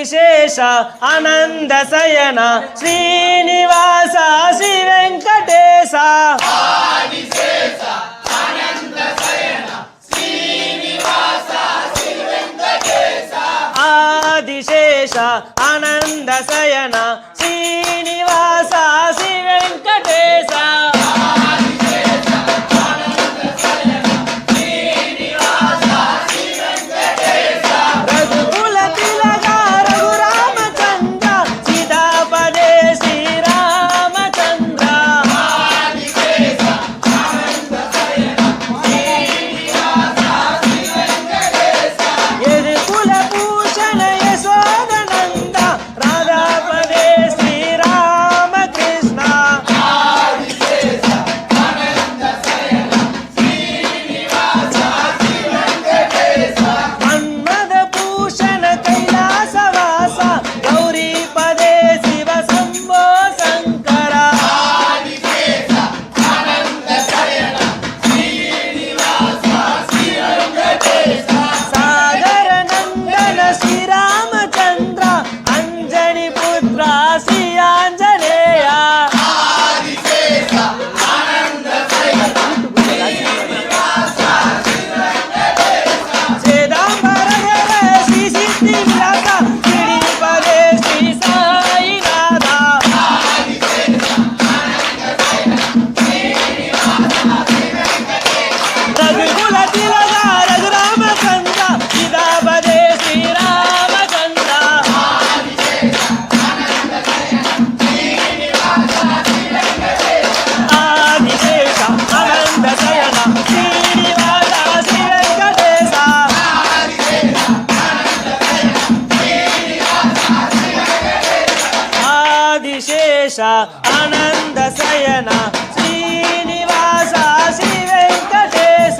విశేష ఆనంద శయన శ్రీనివాస శ్రీ వెంకటేశ. ఆదిశేష ఆనంద శయన ఆనంద శయన శ్రీనివాస శ్రీ వెంకటేశ.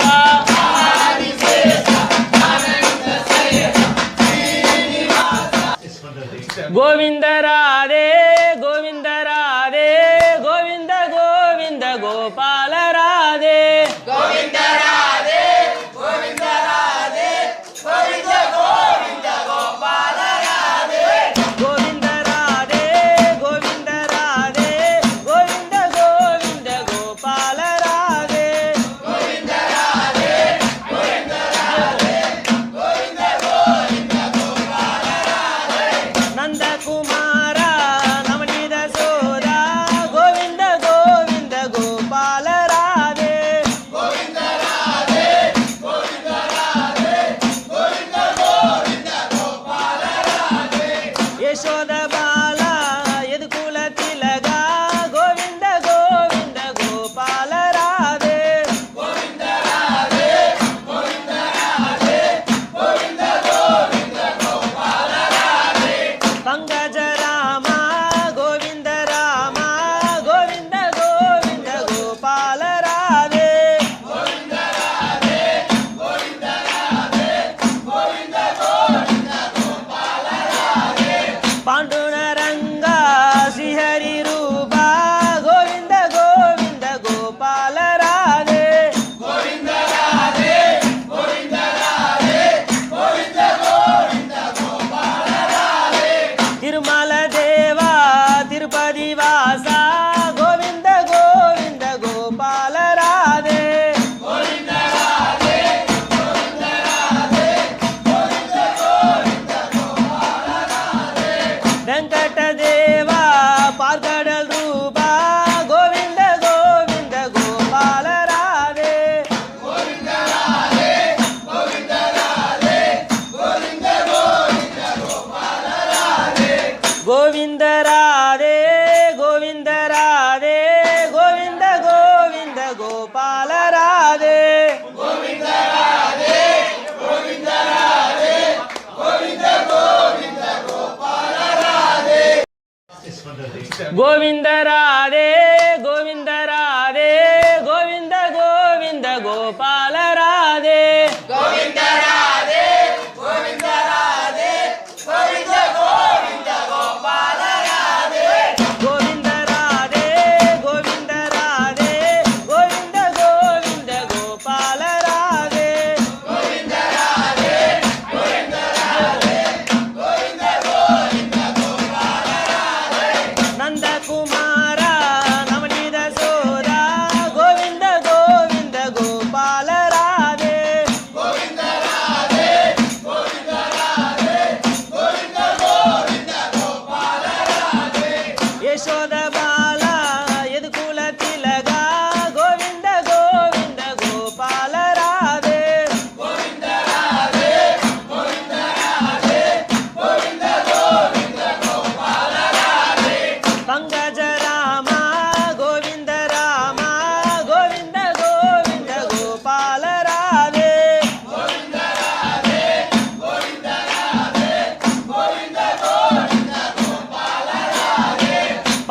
గోవిందరాధే గోవిందరా దేవా పార్గడల్ రూప గోవింద రాధే గోవింద రాధే గోవింద గోవింద గోపాల.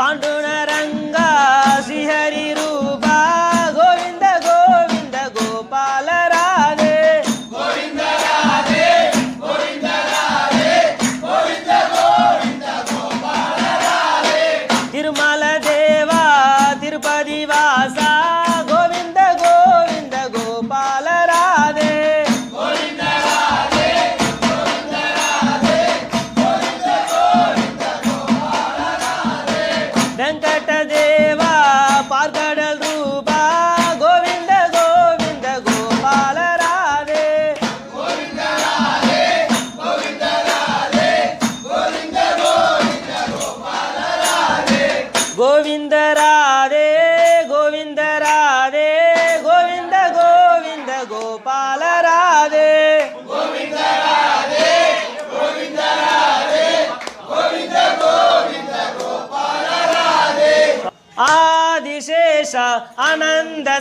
பாண்டு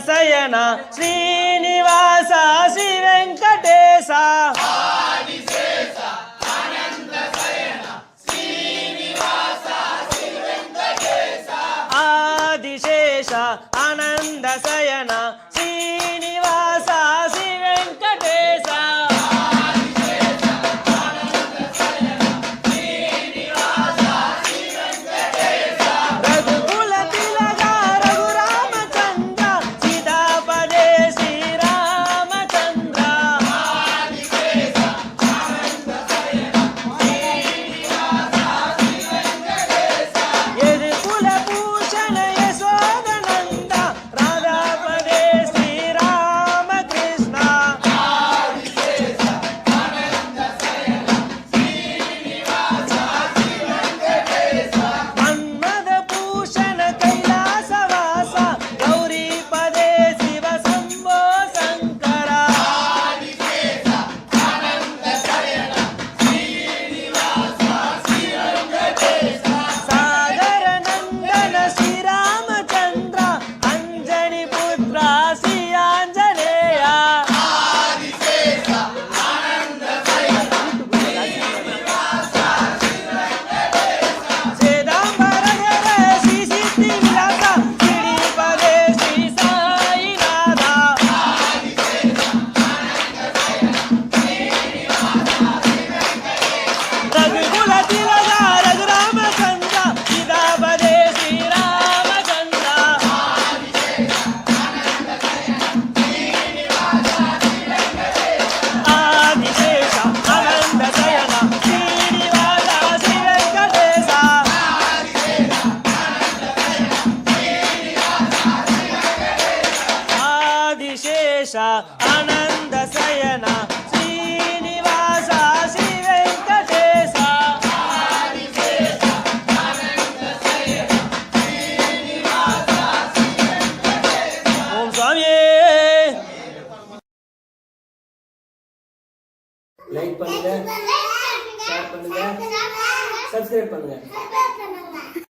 శయన శ్రీనివాస శ్రీ వెంకటేశ. ఆదిశేష ఆనంద శయన